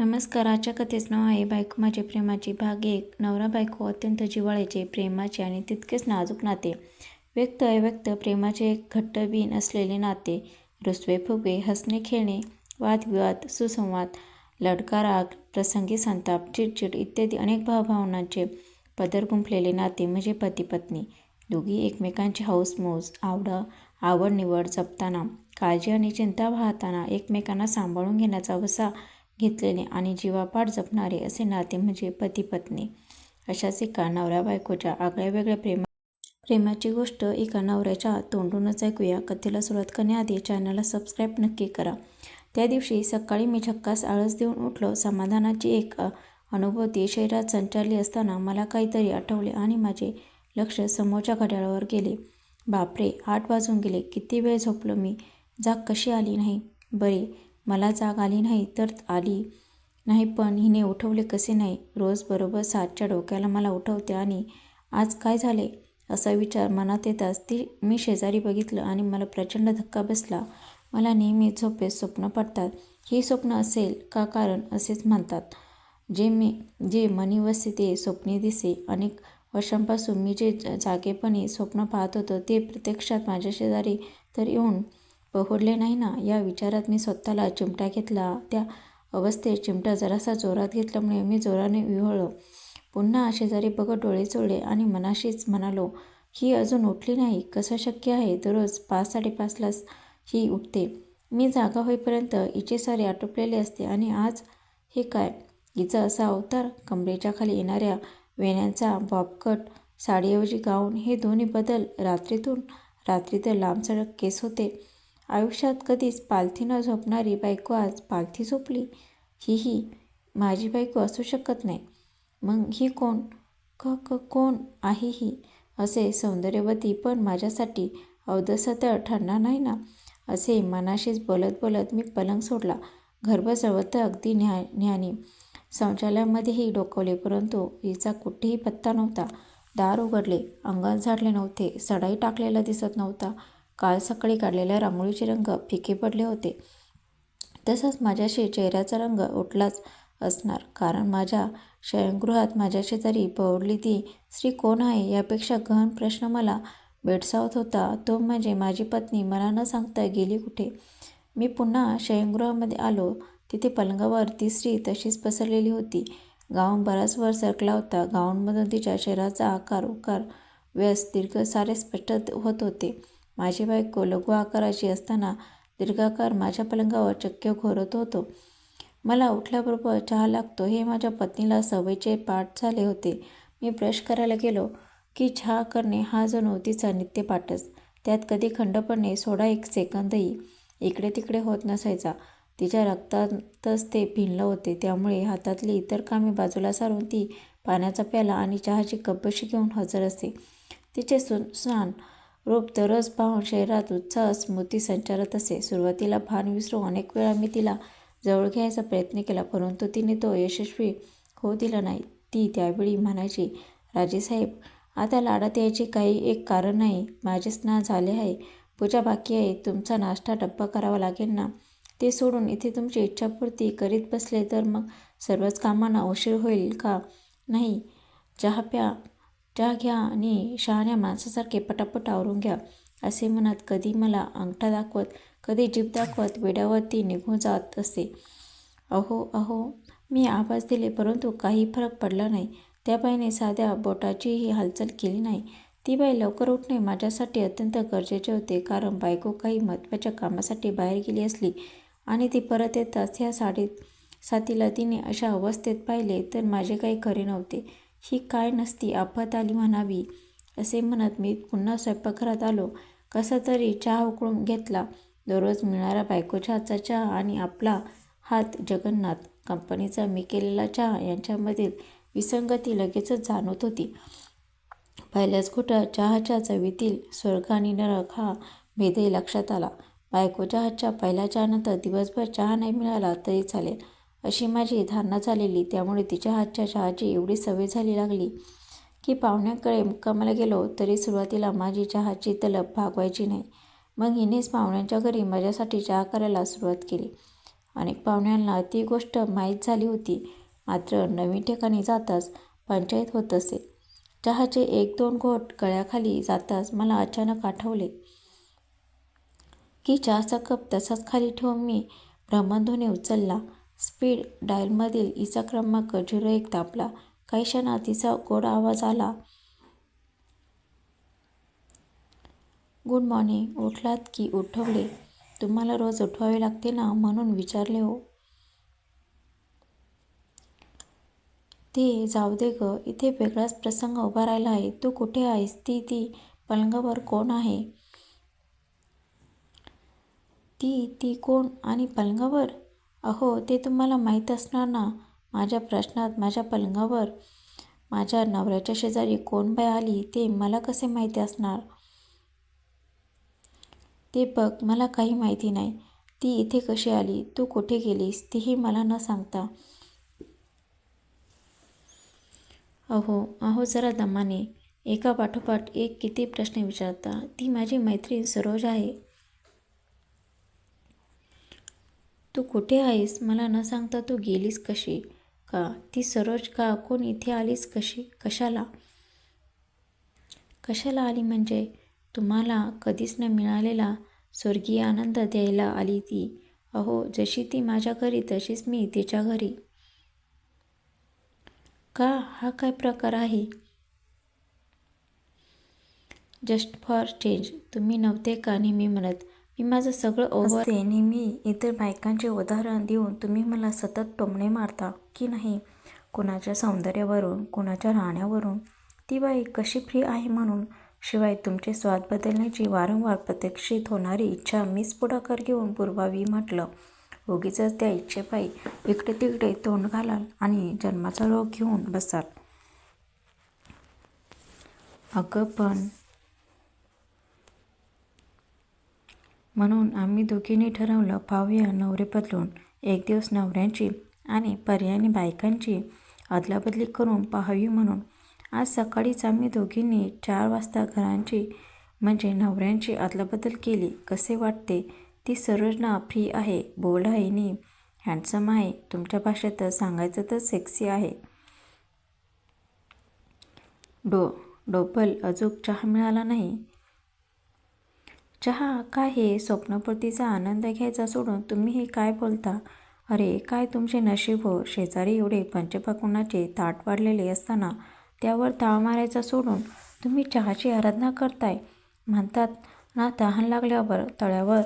नमस्कार आजच्या कथेचं नाव आहे बायको माझे प्रेमाची भाग एक. नवरा बायको अत्यंत जिवाळ्याचे प्रेमाचे आणि तितकेच नाजूक नाते. व्यक्त अव्यक्त प्रेमाचे एक घट्ट बीन असलेले नाते. रुसवे फुगे हसणे खेळणे वादविवाद सुसंवाद लढका राग प्रसंगी संताप चिडचिड इत्यादी अनेक भावभावनांचे पदर गुंफलेले नाते म्हणजे पती पत्नी दोघी एकमेकांची हौसमौज आवड आवड निवड जपताना काळजी आणि चिंता वाहताना एकमेकांना सांभाळून घेण्याचा वसा घेतलेले आणि जीवापाड जपणारे असे नाते म्हणजे पती पत्नी अशाच एका नवऱ्या बायकोच्या आगळ्या वेगळ्या प्रेमा प्रेमाची गोष्ट एका नवऱ्याच्या तोंडूनच ऐकूया. कथेला सुरुवात करण्याआधी चॅनलला सबस्क्राईब नक्की करा. त्या दिवशी सकाळी मी झक्कास आळस देऊन उठलो. समाधानाची एक अनुभूती शरीरात संचारली असताना मला काहीतरी आठवले आणि माझे लक्ष समोरच्या घड्याळावर गेले. बापरे! आठ वाजून गेले. किती वेळ झोपलो मी? जाग कशी आली नाही? बरे मला जाग आली नाही तर आली नाही पण हिने उठवले कसे नाही? रोज बरोबर सातच्या डोक्याला मला उठवते आणि आज काय झाले? असा विचार मनात येताच ती मी शेजारी बघितलं आणि मला प्रचंड धक्का बसला. मला नेहमी झोपेत स्वप्न पडतात. ही स्वप्न असेल का कारण असेच म्हणतात. जे मी जे मनी वसे ते स्वप्ने दिसे. अनेक वर्षांपासून मी जे जागेपणी स्वप्न पाहत होतो ते प्रत्यक्षात माझ्या शेजारी तर येऊन पहुडले नाही ना? या विचारात मी स्वतःला चिमटा घेतला. त्या अवस्थेत चिमटा जरासा जोरात घेतल्यामुळे मी जोराने विहळलो. पुन्हा शेजारी बघत डोळे चोळले आणि मनाशीच म्हणालो ही अजून उठली नाही. कसं शक्य आहे? दररोज पाच साडेपाचलाच ही उठते. मी जागा होईपर्यंत हिचे सारे आटोपलेले असते आणि आज हे काय? हिचा असा अवतार? कमरेच्या खाली येणाऱ्या वेण्यांचा बॉबकट साडीऐवजी गाऊन हे दोन्ही बदल रात्रीतून? रात्री तर लांबसडक केस होते. आयुष्यात कधीच पालथी न झोपणारी बायको आज पालथी झोपली. ही ही माझी बायको असू शकत नाही. मग ही कोण? क क कोण आहे ही? असे सौंदर्यवती पण माझ्यासाठी अवदसतळ ठरणार नाही ना? असे मनाशीच बोलत बोलत मी पलंग सोडला. घरबसवत तर अगदी न्या ज्ञानी शौचालयामध्येही डोकवले परंतु हिचा कुठेही पत्ता नव्हता. दार उघडले. अंगण झाडले नव्हते. सडाई टाकलेला दिसत नव्हता. काल सकाळी काढलेल्या रांगोळीचे रंग फिके पडले होते. तसंच माझ्याशी चेहऱ्याचा रंग उठलाच असणार. कारण माझ्या शयनगृहात माझ्या शेजारी पवडली ती स्त्री कोण आहे यापेक्षा गहन प्रश्न मला भेडसावत होता. तो म्हणजे माझी पत्नी. मला न सांगता गेली कुठे? मी पुन्हा शयनगृहामध्ये आलो. तिथे पलंगावर ती स्त्री तशीच पसरलेली होती. गाऊन बराच वर सरकला होता. गाऊनमधून तिच्या शरीराचा आकार उकार व्यस दीर्घ सारे स्पष्ट होत होते. माझी बायको लघु आकाराची असताना दीर्घाकार माझ्या पलंगावर चक्क घोरत होतो. मला उठल्याबरोबर चहा लागतो हे माझ्या पत्नीला सवयीचे पाठ झाले होते. मी ब्रश करायला गेलो की चहा करणे हा जणू तिचा नित्यपाठच त्यात कधी खंड पडणे सोडा एक सेकंदही इकडे तिकडे होत नसायचा. तिच्या रक्तातच ते भिनलं होते. त्यामुळे हातातली इतर कामे बाजूला सारून ती पाण्याचा प्याला आणि चहाची कपबशी घेऊन हजर असे. तिचे स्नान रूप दररोज पाहून शरीरात उत्साह स्मृती संचारत असे. सुरुवातीला भान विसरू अनेक वेळा मी तिला जवळ घ्यायचा प्रयत्न केला परंतु तिने तो यशस्वी होऊ दिला नाही. ती त्यावेळी म्हणायची राजेसाहेब आता लाडात यायचे काही एक कारण नाही. माझे स्नान झाले आहे. पूजा बाकी आहे. तुमचा नाश्ता डब्बा करावा लागेल ना? ते सोडून इथे तुमची इच्छापूर्ती करीत बसले तर मग सर्वच कामांना उशीर होईल का? नाही. चहा प्या चहा घ्या आणि शहाण्या माणसासारखे पटापट आवरून घ्या असे म्हणत कधी मला अंगठा दाखवत कधी जीभ दाखवत वेड्यावरती निघून जात असे. अहो अहो मी आवाज दिले परंतु काही फरक पडला नाही. त्या बाईने साध्या बोटाचीही हालचाल केली नाही. ती बाई लवकर उठणे माझ्यासाठी अत्यंत गरजेचे होते कारण बायको काही महत्त्वाच्या कामासाठी बाहेर गेली असली आणि ती परत येताच ह्या साडीत साथीला तिने अशा अवस्थेत पाहिले तर माझे काही खरे नव्हते. ही काय नसती आफत आली म्हणावी असे म्हणत मी पुन्हा स्वयंपाकघरात आलो. कसा तरी चहा उकळून घेतला. दररोज मिळणारा बायकोच्या हातचा चहा आणि आपला हात जगन्नाथ कंपनीचा मी केलेला चहा यांच्यामधील विसंगती लगेचच जाणवत होती. पहिल्याच घुटात चहाच्या चवीतील स्वर्ग आणि नरक हा भेदही लक्षात आला. बायकोच्या हातच्या पहिल्या चहानंतर दिवसभर चहा नाही मिळाला तरी चालेल. अशी माझी धारणा झालेली त्यामुळे तिच्या हातच्या चहाची एवढी सवय झाली लागली की पाहुण्याकडे मुक्कामाला गेलो तरी सुरुवातीला माझी चहाची तलब भागवायची नाही. मग हिनेच पाहुण्यांच्या घरी माझ्यासाठी चहा करायला सुरुवात केली. अनेक पाहुण्यांना ती गोष्ट माहीत झाली होती. मात्र नवीन ठिकाणी जाताच पंचायत होत असे. चहाचे एक दोन घोट गळ्याखाली जाताच मला अचानक आठवले की चहाचा कप तसाच खाली ठेवून मी भ्रमणध्वनी उचलला. स्पीड डायलमधील हिचा क्रमांक झिरो एक दाबला. काही क्षणात तिचा गोड आवाज आला. Good morning. उठलात की उठवले? तुम्हाला रोज उठवावे लागते ना? म्हणून विचारले हो. ते जाऊ दे ग. इथे वेगळाच प्रसंग उभा राहिला आहे. तू कुठे आहेस? ती ती पलंगावर कोण आहे? ती ती कोण आणि पलंगावर? अहो ते तुम्हाला माहीत असणार ना माझ्या प्रश्नात माझ्या पलंगावर माझ्या नवऱ्याच्या शेजारी कोण बाय आली ते मला कसे माहिती असणार? ते बघ मला काही माहिती नाही. ती इथे कशी आली? तू कुठे गेलीस? तीही मला न सांगता. अहो अहो जरा दमाने. एका पाठोपाठ एक किती प्रश्न विचारता. ती माझी मैत्रीण सरोज आहे. तू कुठे आहेस? मला न सांगता तू गेलीस कशी? का? ती सरोज का? कोण इथे आलीस कशी? कशाला? कशाला आली म्हणजे? तुम्हाला कधीच न मिळालेला स्वर्गीय आनंद द्यायला आली ती. अहो जशी ती माझ्या घरी तशीच मी तिच्या घरी. का? हा काय प्रकार आहे? Just for change. तुम्ही नव्हते का? नेहमी म्हणत. मी माझं सगळं ओव्हर ते नेहमी इतर बायकांचे उदाहरण देऊन तुम्ही मला सतत टोमणे मारता की नाही? कुणाच्या सौंदर्यावरून कुणाच्या राहण्यावरून? ती बाई कशी फ्री आहे म्हणून? शिवाय तुमचे स्वाद बदलण्याची वारंवार प्रतीक्षित होणारी इच्छा मीच पुढाकार घेऊन पुरवावी म्हटलं. उगीच त्या इच्छेपायी इकडे तिकडे तोंड घालाल आणि जन्माचा रोग घेऊन बसाल. अगं पण म्हणून आम्ही दोघींनी ठरवलं पाहूया नवरे बदलून एक दिवस नवऱ्यांची आणि पर्याने बायकांची अदलाबदली करून पाहावी म्हणून आज सकाळीच आम्ही दोघींनी चार वाजता घरांची म्हणजे नवऱ्यांची अदलाबदल केली. कसे वाटते? ती सरोजना फ्री आहे बोल्ड आहे नी? हँडसम आहे तुमच्या भाषेत सांगायचं तर सेक्सी आहे. डो डोबल अजूक चहा मिळाला नाही? चहा काय हे स्वप्नपूर्तीचा आनंद घ्यायचा सोडून तुम्ही हे काय बोलता? अरे काय तुमचे नशीब हो? शेजारी एवढे पंचपकुणाचे ताट वाढलेले असताना त्यावर ताळ मारायचा सोडून तुम्ही चहाची आराधना करताय. म्हणतात ना तहान लागल्यावर तळ्यावर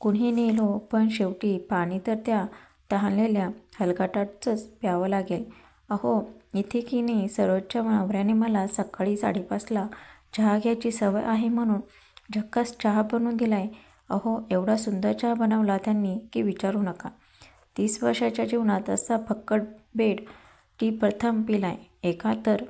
कुणी नेलो पण शेवटी पाणी तर त्या तहानलेल्या हलगाटाचंच प्यावं लागेल. अहो इथे की नाही? सरोजच्या नवऱ्याने मला सकाळी साडेपाचला चहा घ्यायची सवय आहे म्हणून झक्कास चहा बनवून दिलाय. अहो एवढा सुंदर चहा बनवला त्यांनी की विचारू नका. तीस वर्षाच्या जीवनात असा फक्कड बेड टी प्रथम पिलाय. एका तर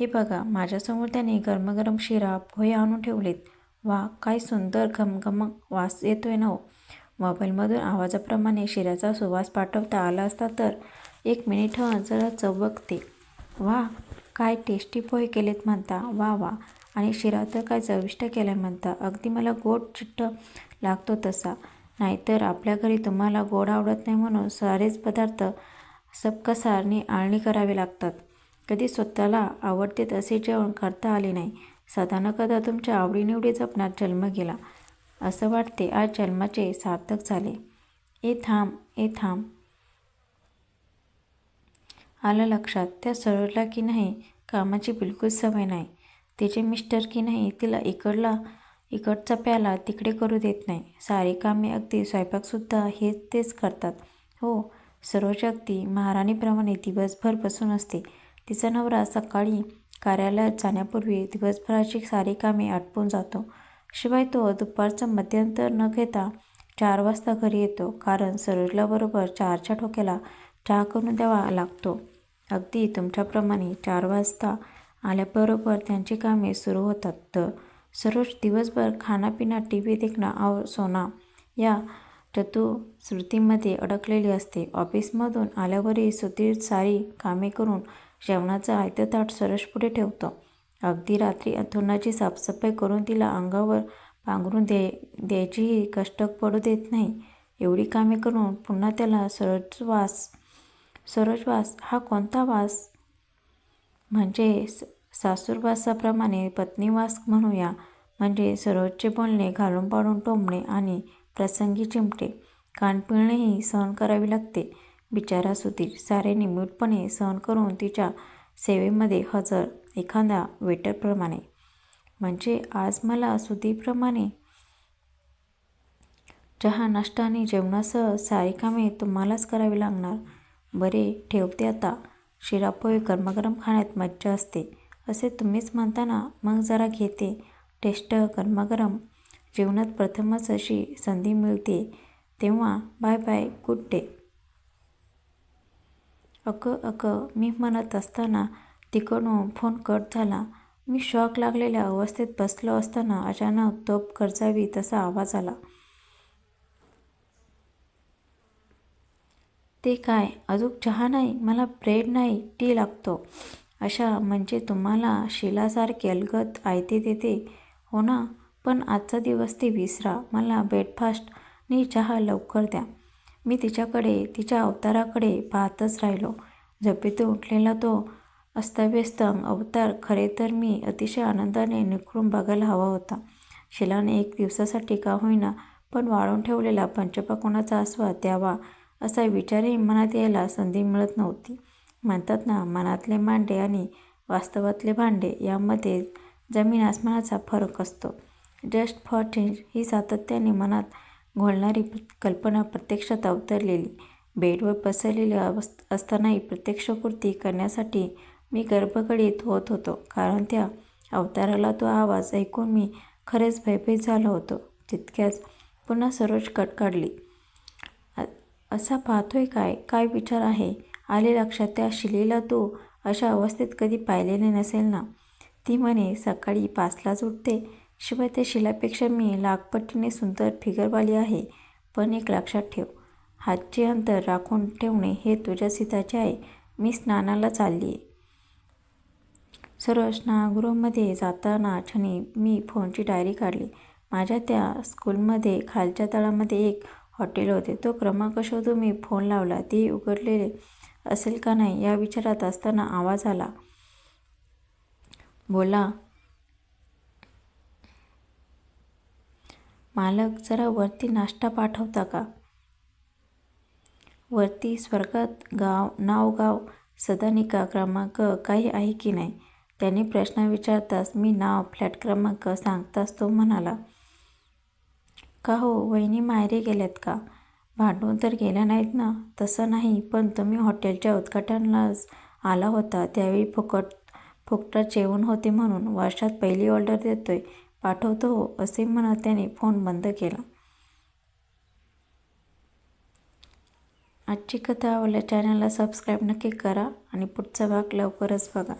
हे बघा माझ्यासमोर त्याने गरमगरम शिरा पोहे आणून ठेवलेत. वा काय सुंदर घमघम वास येतोय ना हो. मोबाईलमधून आवाजाप्रमाणे शिऱ्याचा सुवास पाठवता आला असता तर एक मिनिट जरा चवकते. वा काय टेस्टी पोहे केलेत म्हणता. वा वा. आणि शिरा तर काय चविष्ट केला म्हणता अगदी मला गोड चिट्ट लागतो तसा. नाहीतर आपल्या घरी तुम्हाला गोड आवडत नाही म्हणून सारेच पदार्थ सबकसारने आळणी करावे लागतात. कधी स्वतःला आवडते तसे जेवण करता आले नाही. सदानकदा कदा तुमच्या आवडीनिवडी जपण्यात जन्म गेला. असं वाटते आज जन्माचे सार्थक झाले. ए थांब ए थांब. आलं लक्षात. त्या सरळला की नाही? कामाची बिलकुल सवय नाही. तिचे मिस्टर की नाही तिला इकडला इकडचा प्याला तिकडे करू देत नाही. सारी कामे अगदी स्वयंपाकसुद्धा हे तेच करतात. हो सरोज अगदी महाराणीप्रमाणे दिवसभर बसून असते. तिचा नवरा सकाळी कार्यालयात जाण्यापूर्वी दिवसभराची सारी कामे आटपून जातो. शिवाय तो दुपारचं मध्यंतर न घेता चार वाजता घरी येतो कारण सरोजला बरोबर चारच्या ठोक्याला चहा करून द्यावा लागतो. अगदी तुमच्याप्रमाणे चार वाजता आल्याबरोबर त्यांची कामे सुरू होतात. तर सरोज दिवसभर खानापिना टी व्ही देखणं आव सोना या चतुश्रुतीमध्ये अडकलेली असते. ऑफिसमधून आल्यावरही सुधीर सारी कामे करून जेवणाचं आयतं ताट सरोज पुढे ठेवतो. अगदी रात्री अंथरुणाची साफसफाई करून तिला अंगावर पांघरून दे द्यायचीही कष्ट पडू देत नाही. एवढी कामे करून पुन्हा त्याला सरोजवास सरोजवास हा कोणता वास म्हणजे स सासूरवासाप्रमाणे पत्नीवास म्हणूया. म्हणजे सरोजचे बोलणे घालून पाडून टोमणे आणि प्रसंगी चिमटे. कानपिळणेही सहन करावी लागते. बिचारा सुधीर सारे निमूटपणे सहन करून तिच्या सेवेमध्ये हजर एखाद्या वेटरप्रमाणे. म्हणजे आज मला सुधीरप्रमाणे चहा नाश्ता आणि जेवणासह सारी कामे तुम्हालाच करावी लागणार. बरे ठेवते आता. शिरापोहे गरमागरम खाण्यात मज्जा असते. असे तुम्हीच म्हणता ना मग जरा घेते. टेस्ट गरमागरम. जीवनात प्रथमच अशी संधी मिळते. तेव्हा बाय बाय गुड डे. अगं अगं मी म्हणत असताना तिकडून फोन कट झाला. मी शॉक लागलेल्या अवस्थेत बसलो असताना अचानक तोप गरजावी तसा आवाज आला. ते काय? अजून चहा नाही? मला ब्रेड नाही टी लागतो. अशा म्हणजे तुम्हाला शिलासारखे अलगत आयते देते? हो ना? पण आजचा दिवस ते विसरा. मला ब्रेकफास्ट आणि चहा लवकर द्या. मी तिच्याकडे तिच्या अवताराकडे पाहतच राहिलो. झपेतून उठलेला तो अस्ताव्यस्त अवतार खरे तर मी अतिशय आनंदाने निखळून बघायला हवा होता. शिलाने एक दिवसासाठी का होईना पण वाळून ठेवलेला पंचपकोणाचा आस्वाद द्यावा. असा विचारही मनात यायला संधी मिळत नव्हती. म्हणतात ना मनातले मांडे आणि वास्तवातले भांडे यामध्ये जमीन आसमानाचा फरक असतो. जस्ट फॉर चेंज ही सातत्याने मनात घोळणारी कल्पना प्रत्यक्षात अवतरलेली. बेडवर पसरलेली अवस् असतानाही प्रत्यक्षपूर्ती करण्यासाठी मी गर्भगडीत होत होतो. कारण त्या अवताराला तो आवाज ऐकून मी खरेच भयभीत झालो होतो. तितक्याच पुन्हा सरोज कटकाडली असा पाहतोय काय? काय विचार आहे? आले लक्षात त्या शिलेला तू अशा अवस्थेत कधी पाहिलेले नसेल ना? ती म्हणे सकाळी पाचलाच उठते. शिवाय त्या शिलापेक्षा मी लाखपट्टीने सुंदर फिगरवाली आहे. पण एक लक्षात ठेव. हातचे अंतर राखून ठेवणे हे तुझ्या सीताचे आहे. मी स्नानाला चालली आहे सरोज स्नानगृहामध्ये जाताना क्षणी मी फोनची डायरी काढली. माझ्या त्या स्कूलमध्ये खालच्या तळामध्ये एक हॉटेल होते. तो क्रमांक शोधून मी फोन लावला. ते उघडलेले असेल का नाही या विचारात असताना आवाज आला. बोला. मालक जरा वरती नाश्ता पाठवता का? वरती स्वर्गात गाव नाव गाव सदानिका क्रमांक काही आहे की नाही? त्याने प्रश्न विचारताच मी नाव फ्लॅट क्रमांक सांगताच तो म्हणाला. का हो? वहिनी मायरे गेल्यात का? भांडून तर गेल्या नाहीत ना? तसं नाही पण तुम्ही हॉटेलच्या उद्घाटनालाच आला होता. त्यावेळी फुकट फुकटात जेवण होते म्हणून वर्षात पहिली ऑर्डर देतोय. पाठवतो हो असे म्हणत त्याने फोन बंद केला. आजची कथा आवडल्या चॅनलला सबस्क्राईब नक्की करा आणि पुढचा भाग लवकरच बघा.